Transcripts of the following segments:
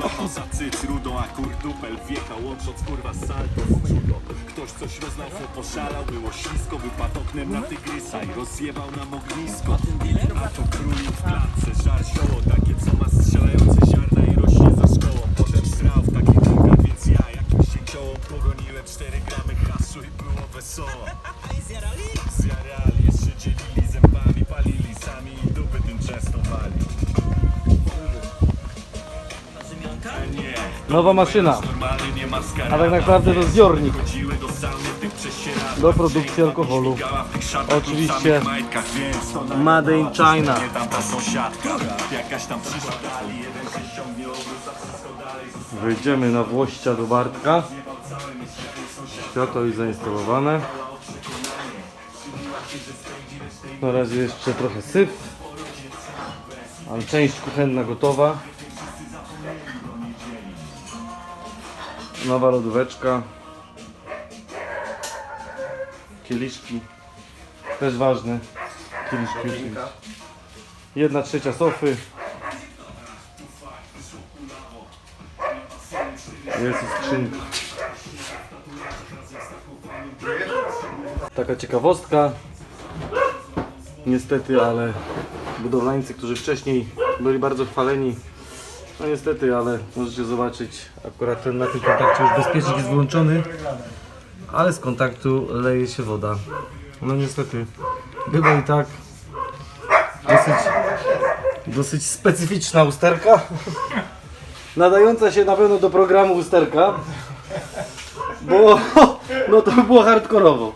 złapał za cyc rudą A kurdupel wjechał łącząc kurwa salto z judo Ktoś coś rozlał, to poszalał, było ślisko Wypadł oknem na tygrysa i rozjebał nam ognisko. A to królił w klatce, żar zioło Takie co ma strzelające ziarna Nowa maszyna. A tak naprawdę to zbiornik do produkcji alkoholu. Oczywiście Made in China. Wyjdziemy na Włościa do Bartka. Światło już zainstalowane. Na razie jeszcze trochę syf. Ale część kuchenna gotowa. Nowa lodóweczka. Kieliszki. Też ważne. Kieliszki. Jedna trzecia sofy. Jest skrzynka. Taka ciekawostka. Niestety, ale budowlańcy, którzy wcześniej byli bardzo chwaleni, no niestety, ale możecie zobaczyć, akurat ten, na tym kontakcie już bezpiecznik jest wyłączony, ale z kontaktu leje się woda. No niestety, bywa i tak dosyć, dosyć specyficzna usterka nadająca się na pewno do programu usterka, bo no to by było hardkorowo.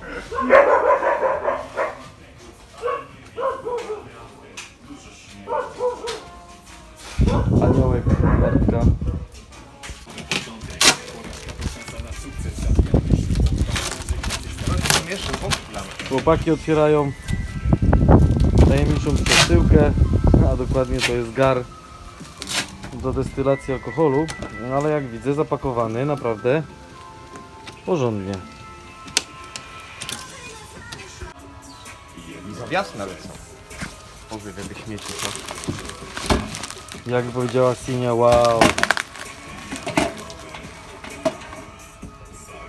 Chłopaki otwierają tajemniczą przesyłkę, a dokładnie to jest gar do destylacji alkoholu, no ale jak widzę zapakowany naprawdę porządnie. I za wiosnę lecą. Pogrywy śmieci, co? Jak powiedziała Sinia, wow.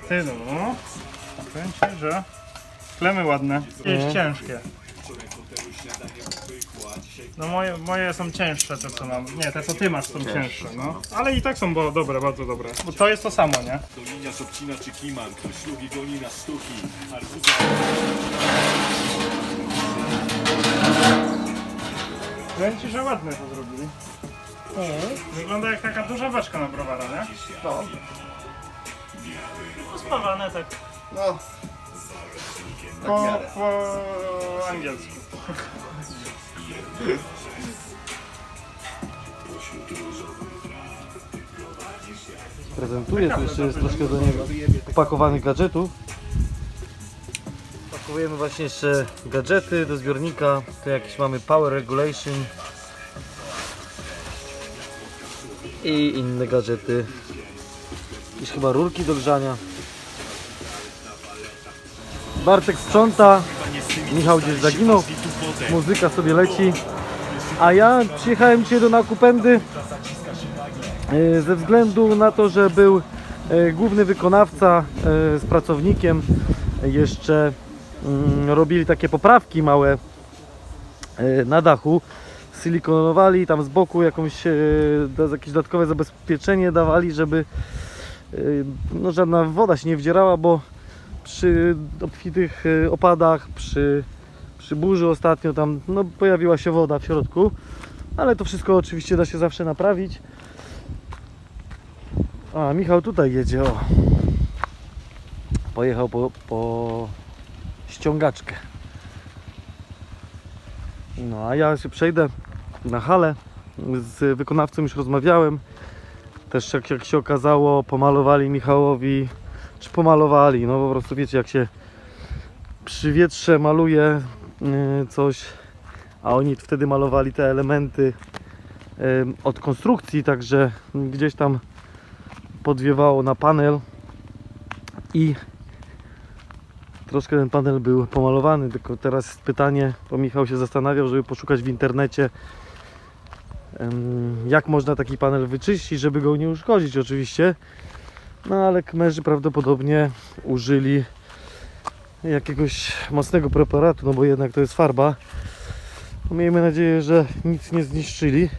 Ty no. Powiem ci, że klemy ładne. Jest ciężkie. No moje, moje są cięższe te co mam. Nie, te co ty masz są cięższe, no. Ale i tak są bo, dobre, bardzo dobre. Bo to jest to samo, nie? Dolinia Szopcina czy Kiman Ktoś lubi goni na sztuki Arbuza Powiem ci, że ładne to zrobili. Wygląda jak taka duża beczka na browara, nie? No, No spawane tak no. Po, po angielsku. Prezentuję, tu jeszcze jest troszkę do niego upakowanych gadżetów. Pakujemy właśnie jeszcze gadżety do zbiornika. Tu jakieś mamy power regulation i inne gadżety. Jakieś chyba rurki do grzania. Bartek sprząta, Michał gdzieś zaginął, muzyka sobie leci. A ja przyjechałem dzisiaj do Nakupendy e, ze względu na to, że był e, główny wykonawca e, z pracownikiem jeszcze mm, robili takie poprawki małe na dachu silikonowali tam z boku jakąś, jakieś dodatkowe zabezpieczenie dawali, żeby no, żadna woda się nie wdzierała, bo przy obfitych e, opadach, przy, przy burzy ostatnio tam no, pojawiła się woda w środku, ale to wszystko oczywiście da się zawsze naprawić. A, Michał tutaj jedzie, o. Pojechał po, po ściągaczkę. No, a ja się przejdę na halę. Z wykonawcą już rozmawiałem. Też jak, jak się okazało, pomalowali Michałowi, czy pomalowali, no po prostu wiecie, jak się przy wietrze maluje yy, coś, a oni wtedy malowali te elementy yy, od konstrukcji, także gdzieś tam podwiewało na panel i troszkę ten panel był pomalowany, tylko teraz pytanie, bo Michał się zastanawiał, żeby poszukać w internecie jak można taki panel wyczyścić, żeby go nie uszkodzić oczywiście. No ale kmerzy prawdopodobnie użyli jakiegoś mocnego preparatu, no bo jednak to jest farba. No, Miejmy nadzieję, że nic nie zniszczyli.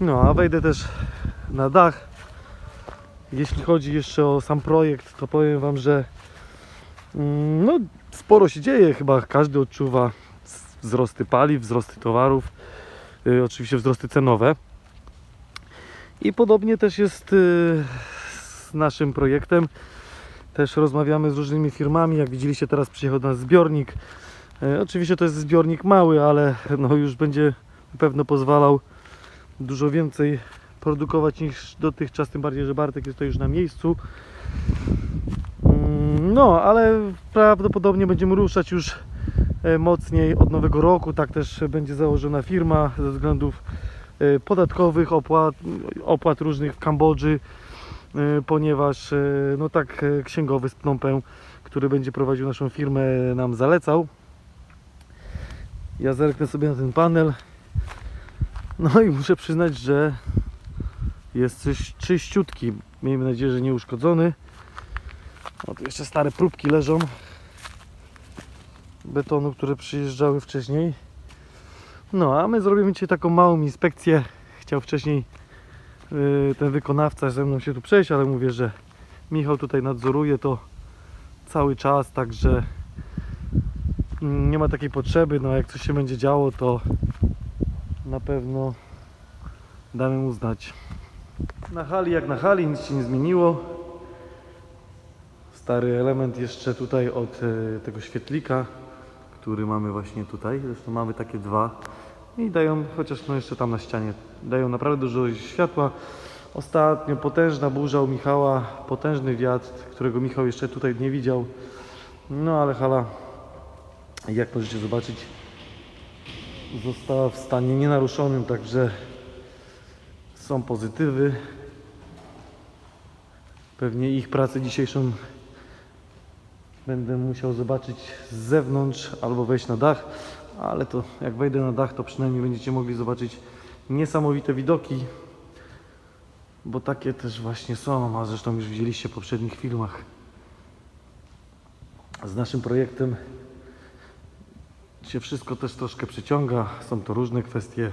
No a wejdę też na dach. Jeśli chodzi jeszcze o sam projekt, to powiem Wam, że mm, no, sporo się dzieje. Chyba każdy odczuwa wzrosty paliw, wzrosty towarów, y, oczywiście wzrosty cenowe. I podobnie też jest y, z naszym projektem. Też rozmawiamy z różnymi firmami. Jak widzieliście, teraz przyjechał nas zbiornik. E, Oczywiście to jest zbiornik mały, ale no już będzie pewno pozwalał dużo więcej produkować niż dotychczas, tym bardziej, że Bartek jest to już na miejscu. Mm, No, ale prawdopodobnie będziemy ruszać już e, mocniej od nowego roku. Tak też będzie założona firma ze względów e, podatkowych, opłat, opłat różnych w Kambodży, ponieważ e, no tak e, księgowy z Phnom Penh, który będzie prowadził naszą firmę, nam zalecał. Ja zerknę sobie na ten panel. No i muszę przyznać, że jest coś czyściutki. Miejmy nadzieję, że nie uszkodzony. O, tu jeszcze stare próbki leżą betonu, które przyjeżdżały wcześniej. No, a my zrobimy dzisiaj taką małą inspekcję. Chciał wcześniej ten wykonawca ze mną się tu przejść, ale mówię, że Michał tutaj nadzoruje to cały czas, także nie ma takiej potrzeby. No, jak coś się będzie działo, to na pewno damy mu znać. Na hali jak na hali, nic się nie zmieniło. Stary element jeszcze tutaj od e, tego świetlika, który mamy właśnie tutaj. Zresztą mamy takie dwa i dają, chociaż no jeszcze tam na ścianie, dają naprawdę dużo światła. Ostatnio potężna burza u Michała, potężny wiatr, którego Michał jeszcze tutaj nie widział. No ale hala, jak możecie zobaczyć, została w stanie nienaruszonym, także są pozytywy. Pewnie ich pracę dzisiejszą będę musiał zobaczyć z zewnątrz albo wejść na dach, ale to jak wejdę na dach, to przynajmniej będziecie mogli zobaczyć niesamowite widoki, bo takie też właśnie są, a zresztą już widzieliście w poprzednich filmach. Z naszym projektem się wszystko też troszkę przyciąga, są to różne kwestie,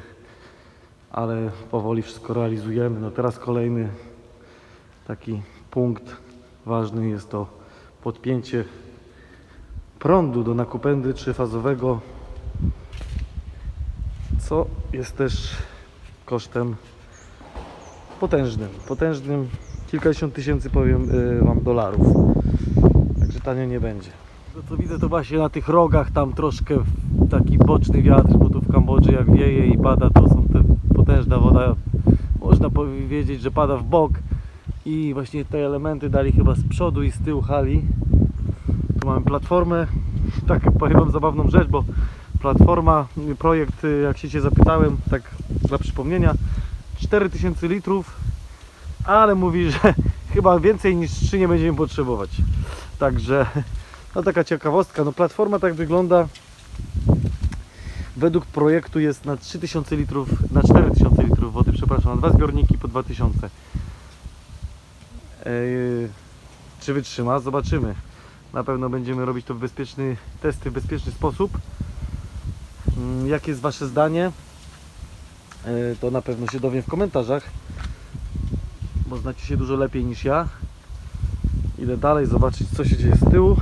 ale powoli wszystko realizujemy. No teraz kolejny taki punkt ważny jest to podpięcie prądu do nakupędy trzyfazowego, co jest też kosztem potężnym, potężnym, kilkadziesiąt tysięcy powiem y, Wam dolarów, także tanio nie będzie. To co widzę to właśnie na tych rogach tam troszkę taki boczny wiatr, bo tu w Kambodży jak wieje i pada to są te potężna woda, można powiedzieć, że pada w bok i właśnie te elementy dali chyba z przodu i z tyłu hali. Tu mamy platformę, tak powiem wam zabawną rzecz, bo platforma, projekt y, jak się cię zapytałem, tak dla przypomnienia 4000 litrów, ale mówi, że chyba więcej niż 3 nie będziemy potrzebować. Także no taka ciekawostka, no platforma tak wygląda według projektu jest na 3000 litrów, na 4000 litrów wody, przepraszam, na dwa zbiorniki po 2000. Eee, czy wytrzyma? Zobaczymy. Na pewno będziemy robić to w bezpieczny, testy w bezpieczny sposób. Mm, Jakie jest Wasze zdanie? Eee, to na pewno się dowiem w komentarzach, bo znacie się dużo lepiej niż ja. Idę dalej zobaczyć co się dzieje z tyłu.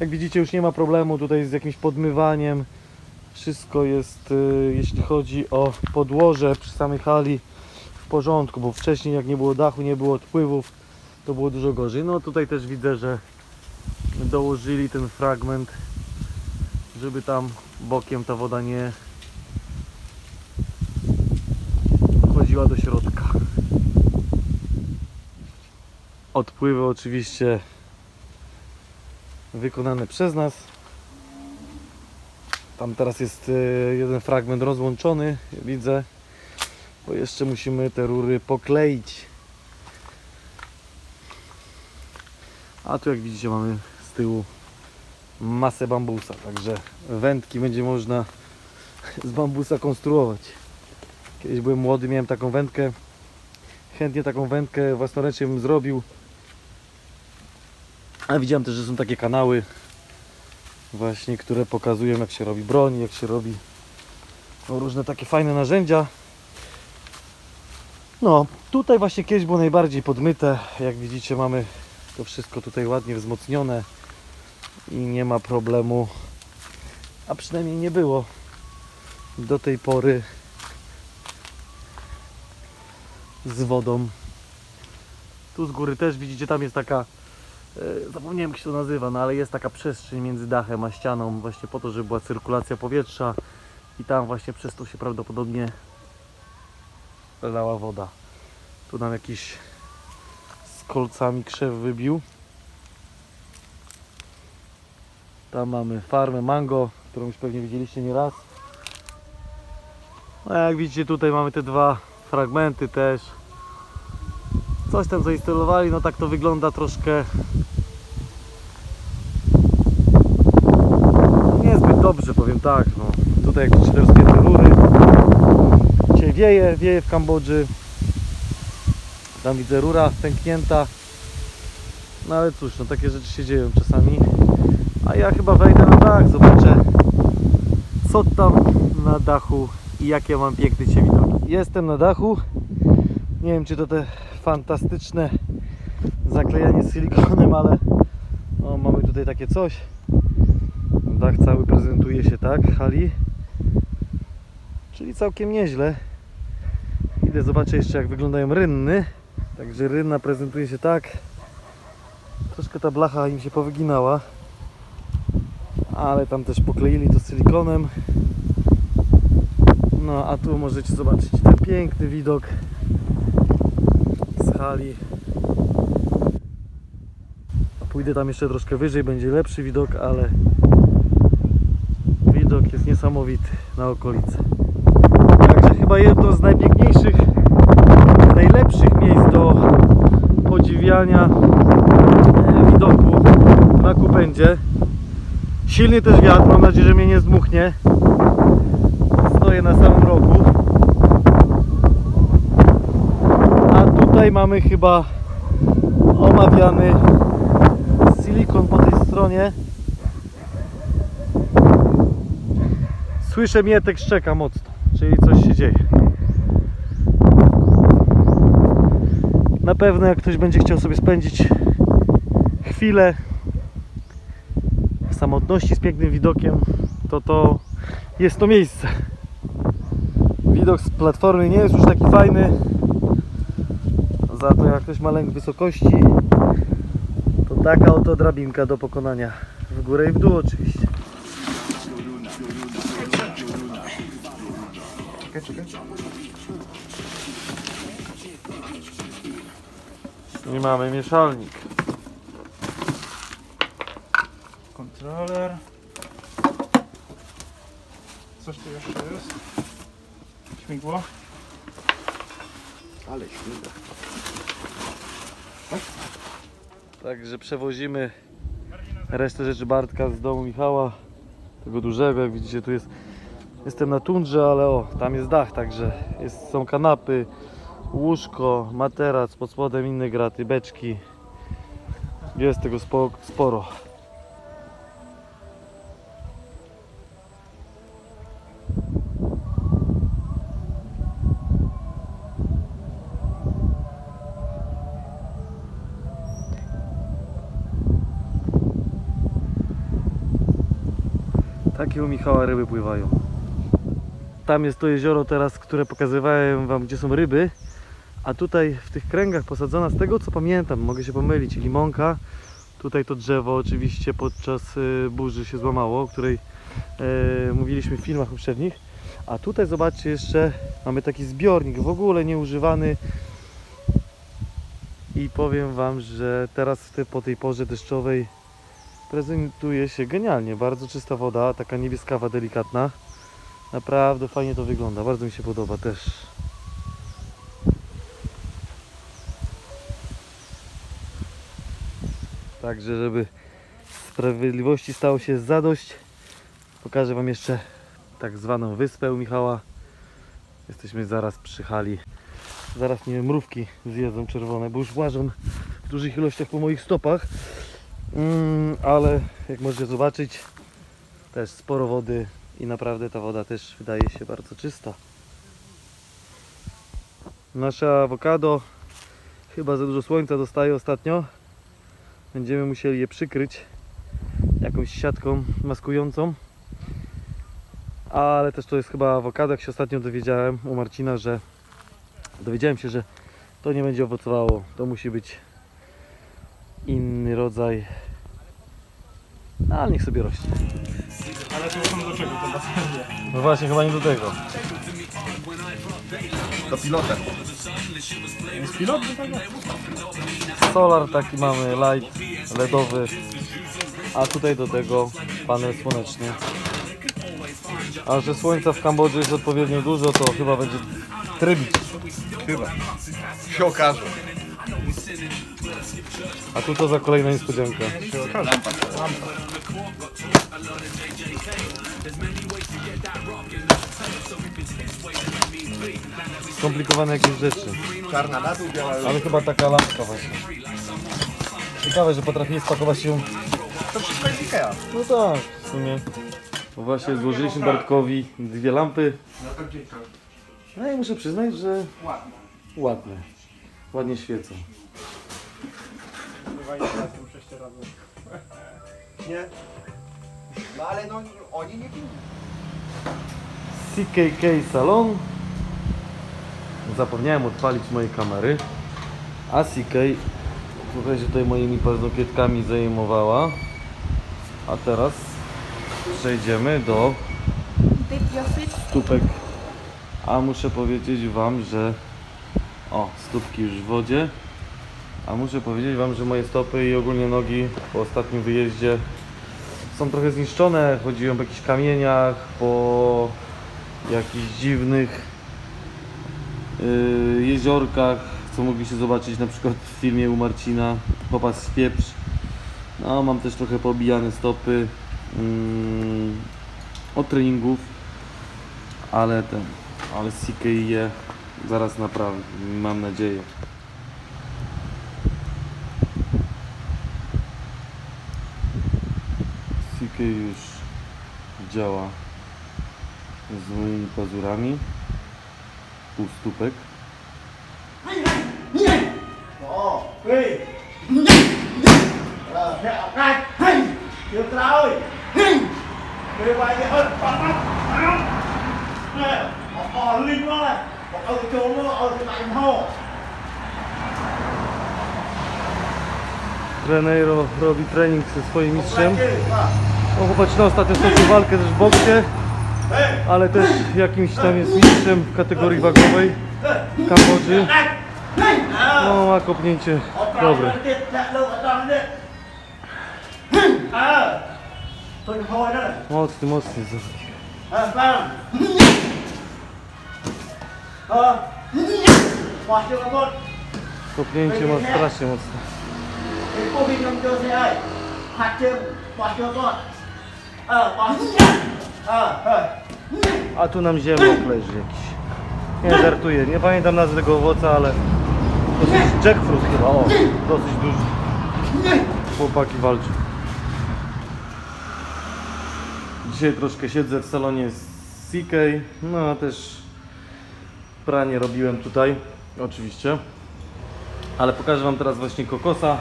Jak widzicie już nie ma problemu tutaj z jakimś podmywaniem. Wszystko jest, y, jeśli chodzi o podłoże przy samej hali w porządku, bo wcześniej jak nie było dachu, nie było odpływów, to było dużo gorzej. No tutaj też widzę, że dołożyli ten fragment, żeby tam bokiem ta woda nie wchodziła do środka. Odpływy oczywiście wykonane przez nas. Tam teraz jest e, jeden fragment rozłączony, widzę, bo jeszcze musimy te rury pokleić. A tu jak widzicie mamy z tyłu masę bambusa, także wędki będzie można z bambusa konstruować. Kiedyś byłem młody, miałem taką wędkę. Chętnie taką wędkę własnoręcznie bym zrobił. A widziałem też, że są takie kanały właśnie, które pokazują jak się robi broń, jak się robi no, różne takie fajne narzędzia. No, tutaj właśnie kiedyś było najbardziej podmyte. Jak widzicie mamy to wszystko tutaj ładnie wzmocnione i nie ma problemu, a przynajmniej nie było do tej pory z wodą. Tu z góry też widzicie, tam jest taka, e, zapomniałem jak się to nazywa, no ale jest taka przestrzeń między dachem a ścianą właśnie po to, żeby była cyrkulacja powietrza i tam właśnie przez to się prawdopodobnie lała woda. Tu nam jakiś z kolcami krzew wybił. Tam mamy farmę mango, którą już pewnie widzieliście nieraz. No jak widzicie tutaj mamy te dwa fragmenty też. Coś tam zainstalowali, no tak to wygląda troszkę niezbyt dobrze powiem tak. No. Tutaj jakieś spięte rury. Dzisiaj wieje, wieje w Kambodży. Tam widzę rura pęknięta. No ale cóż, no takie rzeczy się dzieją czasami. A ja chyba wejdę na dach, zobaczę co tam na dachu i jakie mam piękne dzisiaj widoki. Jestem na dachu. Nie wiem czy to te fantastyczne zaklejanie z silikonem, ale no, mamy tutaj takie coś. Dach cały prezentuje się tak, hali. Czyli całkiem nieźle. Idę zobaczę jeszcze jak wyglądają rynny. Także rynna prezentuje się tak. Troszkę ta blacha im się powyginała. Ale tam też pokleili to silikonem. No a tu możecie zobaczyć ten piękny widok z hali. Pójdę tam jeszcze troszkę wyżej, będzie lepszy widok, ale widok jest niesamowity na okolicy. Także chyba jedno z najpiękniejszych, najlepszych miejsc do podziwiania e, widoku na Kupędzie. Silny też wiatr, mam nadzieję, że mnie nie zdmuchnie. Stoję na samym rogu. A tutaj mamy chyba omawiany silikon po tej stronie. Słyszę mietek szczeka mocno, czyli coś się dzieje. Na pewno jak ktoś będzie chciał sobie spędzić chwilę samotności z pięknym widokiem, to to jest to miejsce. Widok z platformy nie jest już taki fajny. Za to jak ktoś ma lęk wysokości, to taka oto drabinka do pokonania. W górę i w dół oczywiście. Czekaj, czekaj. I mamy mieszalnik. Kontroler. Coś tu jeszcze jest? Śmigło. Ale śmiga. Także przewozimy resztę rzeczy Bartka z domu Michała, tego dużego, jak widzicie tu jest, jestem na tundrze, ale o, tam jest dach, także jest, są kanapy, łóżko, materac, pod spodem inne graty, beczki, jest tego spo, sporo. Michała ryby pływają. Tam jest to jezioro teraz, które pokazywałem wam, gdzie są ryby. A tutaj w tych kręgach posadzona, z tego co pamiętam, mogę się pomylić, limonka. Tutaj to drzewo oczywiście podczas y, burzy się złamało, o której e, mówiliśmy w filmach poprzednich. A tutaj zobaczcie jeszcze, mamy taki zbiornik, w ogóle nieużywany. I powiem wam, że teraz po tej porze deszczowej prezentuje się genialnie. Bardzo czysta woda, taka niebieskawa, delikatna. Naprawdę fajnie to wygląda, bardzo mi się podoba też. Także, żeby sprawiedliwości stało się zadość, pokażę Wam jeszcze tak zwaną wyspę u Michała. Jesteśmy zaraz przy hali. Zaraz nie wiem, mrówki zjedzą czerwone, bo już łażą w dużych ilościach po moich stopach. Mm, ale jak możecie zobaczyć, też sporo wody i naprawdę ta woda też wydaje się bardzo czysta. Nasze awokado chyba za dużo słońca dostaje ostatnio. Będziemy musieli je przykryć jakąś siatką maskującą. Ale też to jest chyba awokado, jak się ostatnio dowiedziałem u Marcina, że dowiedziałem się, że to nie będzie owocowało. To musi być inny rodzaj. No, ale niech sobie rośnie. Ale to są do czego baterie? No właśnie, chyba nie do tego. To pilotem. Jest pilot do tego? Solar taki mamy, light, LEDowy, a tutaj do tego panel słoneczny. A że słońca w Kambodży jest odpowiednio dużo, to chyba będzie trybić. Chyba. Się okaże. A tu to za kolejna niespodzianka. Skomplikowane jakieś rzeczy. Czarna na dół, biała Ale chyba taka lampka właśnie. Ciekawe, że potrafi spakować się To wszystko jest Ikea. No tak, w sumie. Bo właśnie złożyliśmy Bartkowi dwie lampy. No i muszę przyznać, że ładne. Ładnie świecą. Chyba ile razy muszę jeszcze razy. Nie? No ale no oni nie pilnują. CKK Salon. Zapomniałem odpalić mojej kamery. A CK trochę się tutaj moimi paznokietkami zajmowała. A teraz przejdziemy do stópek. A muszę powiedzieć Wam, że o, stópki już w wodzie. A muszę powiedzieć Wam, że moje stopy i ogólnie nogi po ostatnim wyjeździe są trochę zniszczone. Chodziłem po jakichś kamieniach, po jakichś dziwnych yy, jeziorkach, co mogliście zobaczyć na przykład w filmie u Marcina Popas w pieprz. No, mam też trochę pobijane stopy mm, od treningów ale ten, ale CK je zaraz naprawię, mam nadzieję. CK już działa z moimi pazurami, półstópek. Hồ Trenero robi trening ze swoim mistrzem. No chłopacy na ostatnio stoczył walkę też w boksie, ale też jakimś tam jest mistrzem w kategorii wagowej w Kambodży. No ma kopnięcie dobre. Mocny, mocny zawodnik. Kopnięcie ma strasznie mocne. A tu nam ziemniak leży jakiś. Nie żartuję, nie pamiętam nazwy tego owoca, ale to jest jackfruit chyba, o, dosyć duży. Chłopaki walczą. Dzisiaj troszkę siedzę w salonie CK, no a też pranie robiłem tutaj, oczywiście. Ale pokażę Wam teraz właśnie kokosa,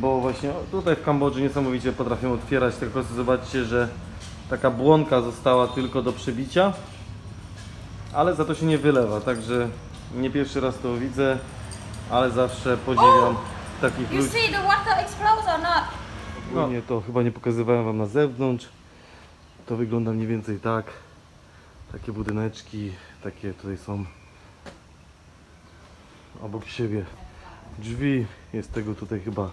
bo właśnie tutaj w Kambodży niesamowicie potrafią otwierać te kokosy. Zobaczcie, że taka błonka została tylko do przebicia, ale za to się nie wylewa, także nie pierwszy raz to widzę, ale zawsze podziwiam takich You ludzi. see the water explodes or not? Ogólnie to chyba nie pokazywałem Wam na zewnątrz. To wygląda mniej więcej tak. Takie budyneczki, takie tutaj są obok siebie drzwi. Jest tego tutaj chyba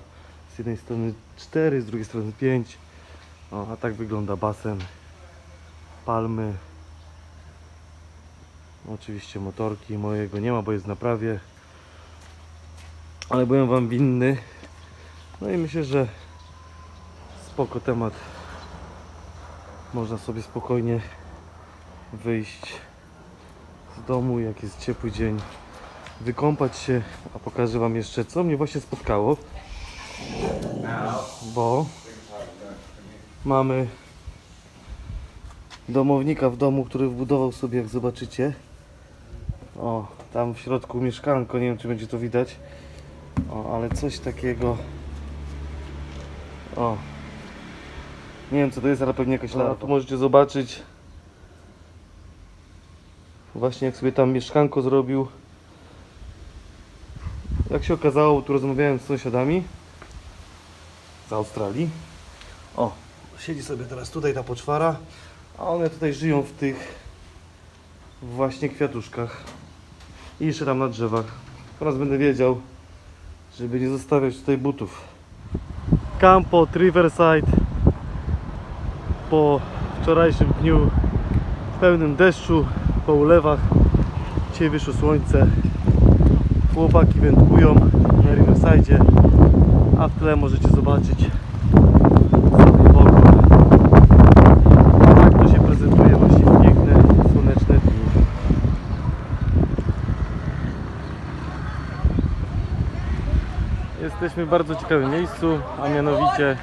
z jednej strony 4, z drugiej strony 5. O, a tak wygląda basen. Palmy. Oczywiście motorki mojego nie ma, bo jest w naprawie. Ale byłem Wam winny No i myślę, że spoko temat. Można sobie spokojnie wyjść z domu, jak jest ciepły dzień, wykąpać się, a pokażę Wam jeszcze, co mnie właśnie spotkało. Bo mamy domownika w domu, który wbudował sobie, jak zobaczycie. O, tam w środku mieszkanko, nie wiem czy będzie to widać. O, ale coś takiego. O. Nie wiem co to jest, ale pewnie jakaś lampa. Tu możecie zobaczyć właśnie jak sobie tam mieszkanko zrobił. Jak się okazało, tu rozmawiałem z sąsiadami z Australii. O, siedzi sobie teraz tutaj ta poczwara, a one tutaj żyją w tych właśnie kwiatuszkach i jeszcze tam na drzewach. Teraz będę wiedział, żeby nie zostawiać tutaj butów. Campo Riverside po wczorajszym dniu w pełnym deszczu, po ulewach. Dzisiaj wyszło słońce. Chłopaki wędkują na Riverside, a w tle możecie zobaczyć. Tak to się prezentuje właśnie piękne, słoneczne dni. Jesteśmy w bardzo ciekawym miejscu, a mianowicie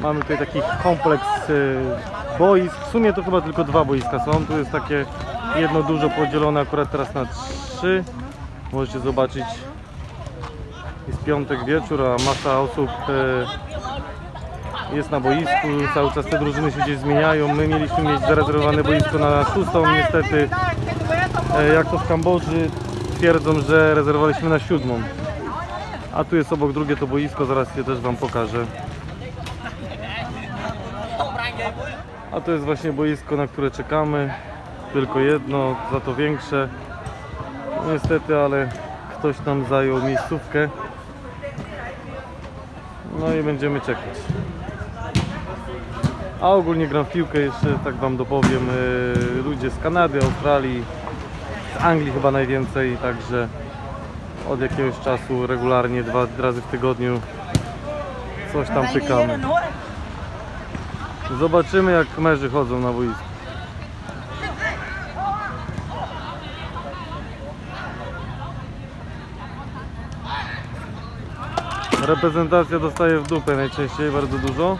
mamy tutaj taki kompleks y, boisk. W sumie to chyba tylko dwa boiska są. Tu jest takie jedno dużo podzielone akurat teraz na trzy. Możecie zobaczyć. Jest piątek wieczór, a masa osób y, jest na boisku. Cały czas te drużyny się gdzieś zmieniają. My mieliśmy mieć zarezerwowane boisko na szóstą. Niestety, e, jak to w Kambodży, twierdzą, że rezerwowaliśmy na siódmą. A tu jest obok drugie to boisko, zaraz je też Wam pokażę. A to jest właśnie boisko, na które czekamy. Tylko jedno, za to większe. Niestety, ale ktoś nam zajął miejscówkę. No i będziemy czekać. A ogólnie gram w piłkę, jeszcze tak Wam dopowiem. yy, Ludzie z Kanady, Australii, z Anglii chyba najwięcej, także od jakiegoś czasu regularnie dwa razy w tygodniu coś tam pykamy. Zobaczymy jak męży chodzą na boisku. Reprezentacja dostaje w dupę najczęściej, bardzo dużo.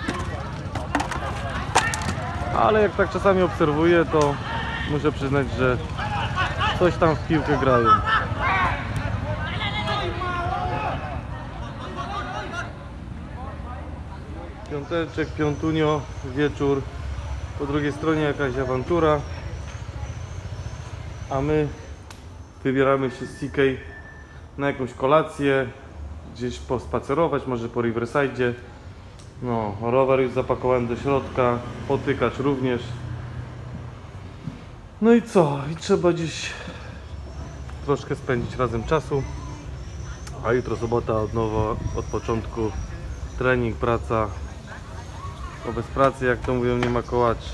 Ale jak tak czasami obserwuję, to muszę przyznać, że coś tam w piłkę grają. Piąteczek, piątunio, wieczór. Po drugiej stronie jakaś awantura. A my wybieramy się z CK na jakąś kolację, gdzieś pospacerować, może po Riverside. No, rower już zapakowałem do środka, potykacz również. No i co? I trzeba dziś troszkę spędzić razem czasu. A jutro sobota od nowa, od początku trening, praca. Bo bez pracy, jak to mówią, nie ma kołaczy.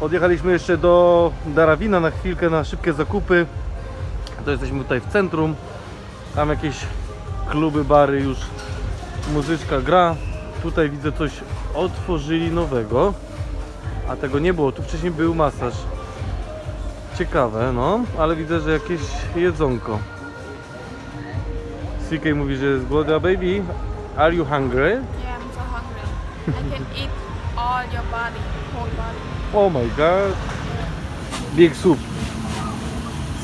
Odjechaliśmy jeszcze do Darawina na chwilkę, na szybkie zakupy. To jesteśmy tutaj w centrum. Tam jakieś kluby, bary już muzyczka gra. Tutaj widzę coś otworzyli nowego. A tego nie było. Tu wcześniej był masaż. Ciekawe, no, ale widzę, że jakieś jedzonko. CK mówi, że jest głodna. Baby, are you hungry? Yeah, I'm so hungry. I can eat all your body, whole body. Oh my god. Big soup.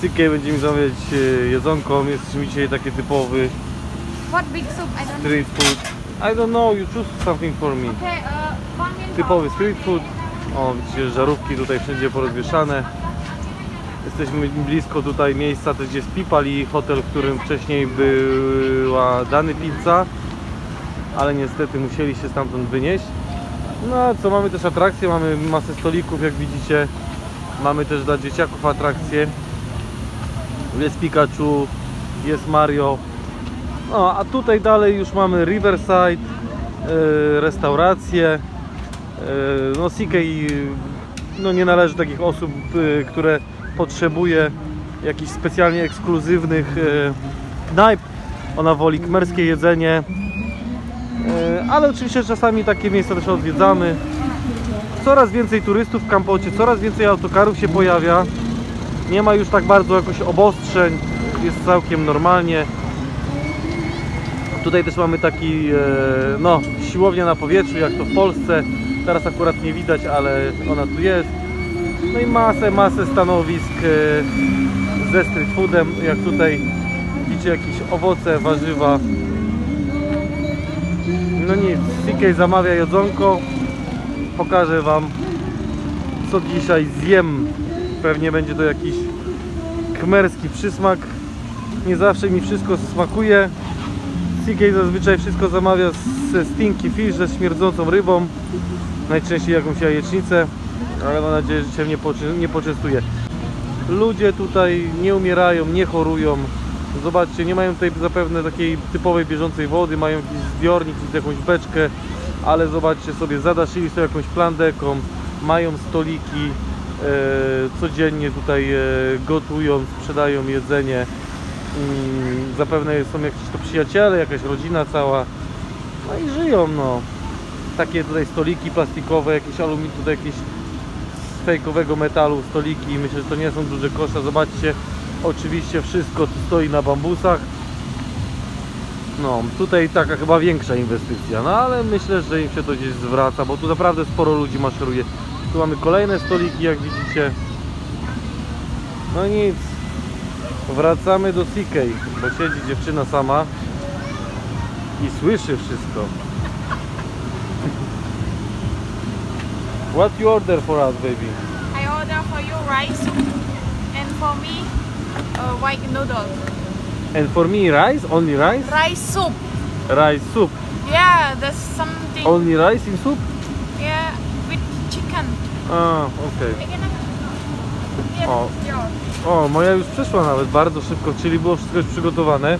CK będzie mi zamawiać e, jedzonko. Jest mi dzisiaj taki typowy What big soup? I don't street food. I don't know, you choose something for me. Okay, uh, one meal Typowy street food. O, widzicie, żarówki tutaj wszędzie porozwieszane. Jesteśmy blisko tutaj miejsca, też gdzie jest Pipal i hotel, w którym wcześniej była Dany Pizza, ale niestety musieli się stamtąd wynieść. No a co, mamy też atrakcje, mamy masę stolików, jak widzicie. Mamy też dla dzieciaków atrakcje. Jest Pikachu, jest Mario. No a tutaj dalej już mamy Riverside, yy, restauracje. Yy, No CK no nie należy takich osób, yy, które potrzebuje jakichś specjalnie ekskluzywnych yy, knajp. Ona woli kmerskie jedzenie. E, Ale oczywiście czasami takie miejsca też odwiedzamy. Coraz więcej turystów w Kampocie, coraz więcej autokarów się pojawia. Nie ma już tak bardzo jakoś obostrzeń, jest całkiem normalnie. Tutaj też mamy taki, e, no, siłownia na powietrzu, jak to w Polsce. Teraz akurat nie widać, ale ona tu jest. No i masę, masę stanowisk e, ze street foodem, jak tutaj widzicie jakieś owoce, warzywa. No nic, CK zamawia jedzonko. Pokażę Wam co dzisiaj zjem. Pewnie będzie to jakiś kmerski przysmak. Nie zawsze mi wszystko smakuje. CK zazwyczaj wszystko zamawia ze stinky fish, ze śmierdzącą rybą. Najczęściej jakąś jajecznicę, ale mam nadzieję, że się nie, nie poczęstuje. Ludzie tutaj nie umierają, nie chorują. Zobaczcie, nie mają tutaj zapewne takiej typowej bieżącej wody, mają jakiś zbiornik, jakąś beczkę, ale zobaczcie sobie, zadaszyli sobie jakąś plandeką, mają stoliki, codziennie tutaj e, gotują, sprzedają jedzenie. Mm, zapewne są jakieś to przyjaciele, jakaś rodzina cała. No i żyją, no. Takie tutaj stoliki plastikowe, jakieś aluminium, tutaj jakieś z fejkowego metalu stoliki. Myślę, że to nie są duże kosze. Zobaczcie, oczywiście wszystko tu stoi na bambusach. No, tutaj taka chyba większa inwestycja, no ale myślę, że im się to gdzieś zwraca, bo tu naprawdę sporo ludzi maszeruje. Tu mamy kolejne stoliki, jak widzicie. No nic, wracamy do CK, bo siedzi dziewczyna sama i słyszy wszystko. What you order for us, baby? I order for you rice and for me uh, white noodle. And for me, rice? Only rice? Rice soup. Rice soup. Yeah, there's something. Only rice in soup? A, okej. Yours. O, moja już przeszła nawet bardzo szybko, czyli było wszystko już przygotowane.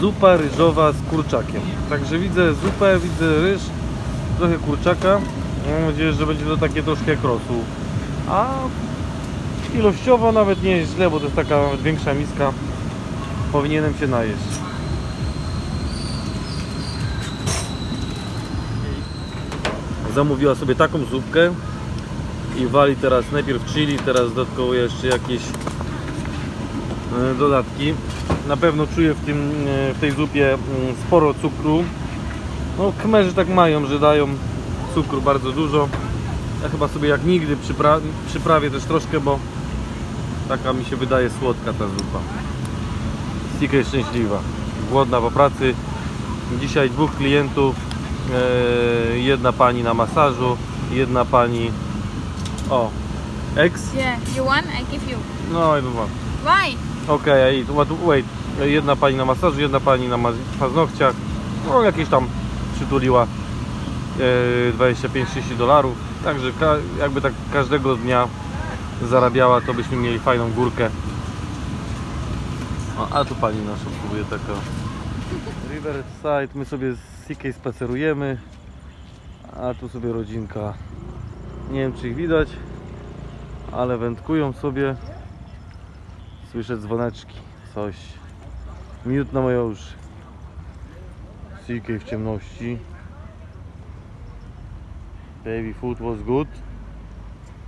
Zupa ryżowa z kurczakiem. Także widzę zupę, widzę ryż, trochę kurczaka. Mam nadzieję, że będzie to takie troszkę jak rosół. A ilościowo nawet nie jest źle, bo to jest taka większa miska. Powinienem się najeść. Zamówiła sobie taką zupkę i wali teraz najpierw chili, teraz dodatkowo jeszcze jakieś e, dodatki. Na pewno czuję w, tym, e, w tej zupie mm, sporo cukru. No kmerzy tak mają, że dają cukru bardzo dużo. Ja chyba sobie jak nigdy przypra przyprawię też troszkę, bo taka mi się wydaje słodka ta zupa. Sika szczęśliwa, głodna po pracy. Dzisiaj dwóch klientów, jedna pani na masażu, jedna pani o, ex? Yeah, you want? I give you. No i dwa. Why? Okej, okay, wait. Jedna pani na masażu, jedna pani na paznokciach. No jakieś tam przytuliła e, 25-30 dolarów. Także ka- jakby tak każdego dnia zarabiała, to byśmy mieli fajną górkę. O, a tu pani nasza próbuje taka. Riverside, my sobie z CK spacerujemy. A tu sobie rodzinka. Nie wiem czy ich widać, ale wędkują sobie. Słyszę dzwoneczki, coś. Miód na moje uszy. CK w ciemności. Baby food was good.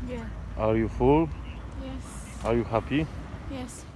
Yeah. Are you full? Yes. Are you happy? Yes.